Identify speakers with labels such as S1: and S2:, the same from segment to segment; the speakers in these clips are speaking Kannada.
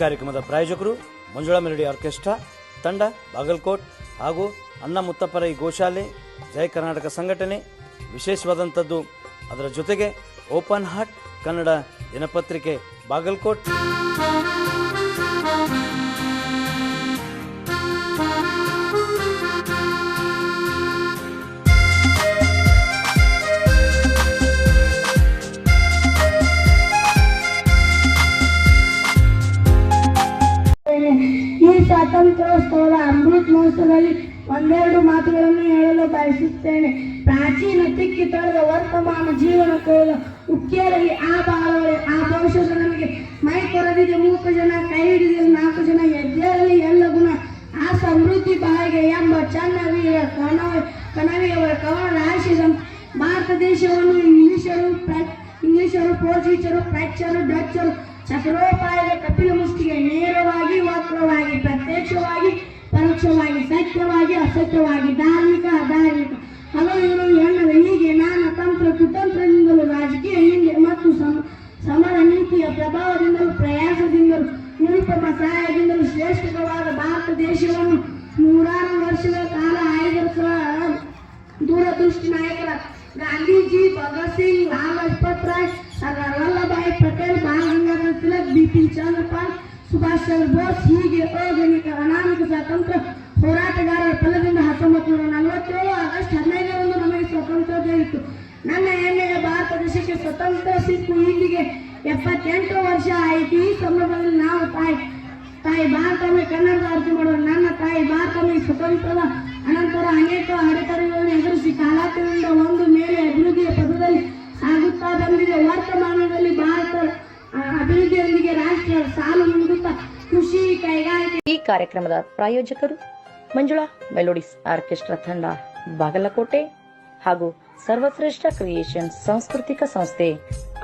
S1: ಕಾರ್ಯಕ್ರಮದ ಪ್ರಾಯೋಜಕರು ಮಂಜುಳಾ ಮೆಲಡಿ ಆರ್ಕೆಸ್ಟ್ರಾ, ತಂಡ, ಬಾಗಲಕೋಟ್ ಹಾಗೂ ಅಣ್ಣ ಮುತ್ತಪ್ಪರೈ ಗೋಶಾಲೆ ಜಯ ಕರ್ನಾಟಕ ಸಂಘಟನೆ. ವಿಶೇಷವಾದಂಥದ್ದು ಅದರ ಜೊತೆಗೆ ಓಪನ್ ಹಾರ್ಟ್ ಕನ್ನಡ ದಿನಪತ್ರಿಕೆ ಬಾಗಲಕೋಟ್.
S2: ಸ್ವಾತಂತ್ರ್ಯೋತ್ಸವದ ಅಮೃತ ಮಹೋತ್ಸವದಲ್ಲಿ ಒಂದೆರಡು ಮಾತುಗಳನ್ನು ಹೇಳಲು ಬಯಸುತ್ತೇನೆ. ಪ್ರಾಚೀನ ತಿಕ್ಕಿ ತೊಳೆದ ವರ್ತಮಾನ ಜೀವನ ಕೋಲ ಉಕ್ಕೇರಲಿ ಆ ಬಾಳವಳೆ ಆ ಭವಿಷ್ಯದ ನಮಗೆ ಮೈ ಕೊರದಿದೆ ಮೂರು ಜನ, ಕೈ ಹಿಡಿದಿದೆ ನಾಲ್ಕು ಜನ ಎದ್ದೇಳಲಿ ಎಲ್ಲ ಗುಣ. ಆ ಸಮೃದ್ಧಿ ಬಾಯಿಗೆ ಎಂಬ ಚನ್ನವಿಯ ಕಣವ ಕಣವಿಯವರ ಕವನ ರಾಶಿದ ಭಾರತ ದೇಶವನ್ನು ಇಂಗ್ಲಿಷರು ಇಂಗ್ಲಿಷರು, ಪೋರ್ಚುಗೀಸರು, ಫ್ರೆಂಚರು, ಡಚ್ಚರು, ಚಕ್ರೋಪಾಯದ ಕಪಿಲ ಮುಷ್ಟಿಗೆ ನೇರವಾಗಿ ವಕ್ರವಾಗಿ ಪ್ರತ್ಯಕ್ಷವಾಗಿ ಪರೋಕ್ಷವಾಗಿ ಸತ್ಯವಾಗಿ, ಅಸತ್ಯವಾಗಿ, ಧಾರ್ಮಿಕ, ಅಧಾರ್ಮಿಕ. ಹಲವು ಇವರು ಎನ್ನದ ಹೀಗೆ ನಾನು ತಂತ್ರ, ಕುತಂತ್ರದಿಂದಲೂ ರಾಜಕೀಯ ಮತ್ತು ಸಮ- ಸಮರ ನೀತಿಯ ಪ್ರಭಾವದಿಂದಲೂ, ಪ್ರಯಾಸದಿಂದಲೂ, ನಿರುಪಮ ಸಹಾಯದಿಂದಲೂ, ಶ್ರೇಷ್ಠವಾದ ಭಾರತ ದೇಶವನ್ನು ನೂರಾರು ವರ್ಷಗಳ ಕಾಲ ಆಯ್ದ ದೂರದೃಷ್ಟಿ ನಾಯಕರ ಗಾಂಧೀಜಿ, ಭಗತ್ ಸಿಂಗ್ ಲಾಲ್ ಲಜಪತ್ ರಾಯ್ ಸರ್ದಾರ್ ವಲ್ಲಭಾಯಿ ಪಟೇಲ್ ಬಾಲ ಗಂಗಾಧರ ತಿಲಕ್ ಬಿಪಿನ್ ಚಂದ್ರ ಪಾಲ್ ಸುಭಾಷ್ ಚಂದ್ರ ಬೋಸ್ ಹೀಗೆ ಅಗಣಿತ ಅನಾಮಿಕ ಸ್ವಾತಂತ್ರ್ಯ ಹೋರಾಟಗಾರರ ಫಲದಿಂದ ಹತ್ತೊಂಬತ್ತು ನೂರ ನಲವತ್ತೇಳು ಆಗಸ್ಟ್ ಹದಿನೈದರಂದು ನಮಗೆ ಸ್ವಾತಂತ್ರ್ಯ ದೊರೆಯಿತು ನನ್ನ ಹೆಮ್ಮೆಯ ಭಾರತ ದೇಶಕ್ಕೆ ಸ್ವತಂತ್ರ ಸಿಕ್ಕು. ಇಲ್ಲಿಗೆ ಎಪ್ಪತ್ತೆಂಟು ವರ್ಷ ಆಯಿತು. ಈ ಸಂದರ್ಭದಲ್ಲಿ ನಾವು ತಾಯಿ ತಾಯಿ ಭಾರತವೇ ಕನ್ನಡದ ಅರ್ಜಿ ಮಾಡುವ ನನ್ನ ತಾಯಿ ಭಾರತವೇ ಸ್ವತಂತ್ರದ ಅನಂತರ ಅನೇಕ ಅಡೆತಡೆಗಳನ್ನು ಎದುರಿಸಿ ಕಾಲಾತಿನಿಂದ ಒಂದು ಮೇಲೆ ಅಭಿವೃದ್ಧಿಯ ಪದದಲ್ಲಿ ಸಾಗುತ್ತಾ ಬಂದಿದೆ. ವರ್ತಮಾನದಲ್ಲಿ ಭಾರತ ಅಭಿವೃದ್ಧಿಯೊಂದಿಗೆ ರಾಷ್ಟ್ರ ಸಾಲು
S3: ಈ ಕಾರ್ಯಕ್ರಮದ ಪ್ರಾಯೋಜಕರು ಮಂಜುಳಾ ಮೆಲೋಡಿಸ್ ಆರ್ಕೆಸ್ಟ್ರಾ ತಂಡ ಬಾಗಲಕೋಟೆ ಹಾಗೂ ಸರ್ವಶ್ರೇಷ್ಠ ಕ್ರಿಯೇಷನ್ ಸಾಂಸ್ಕೃತಿಕ ಸಂಸ್ಥೆ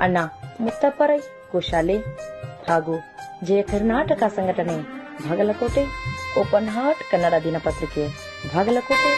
S3: ಅಣ್ಣ ಮುತ್ತಪ್ಪರೈ ಕೋಶಾಲೆ ಹಾಗೂ ಜಯ ಕರ್ನಾಟಕ ಸಂಘಟನೆ ಬಾಗಲಕೋಟೆ ಓಪನ್ ಹಾರ್ಟ್ ಕನ್ನಡ ದಿನಪತ್ರಿಕೆ ಬಾಗಲಕೋಟೆ.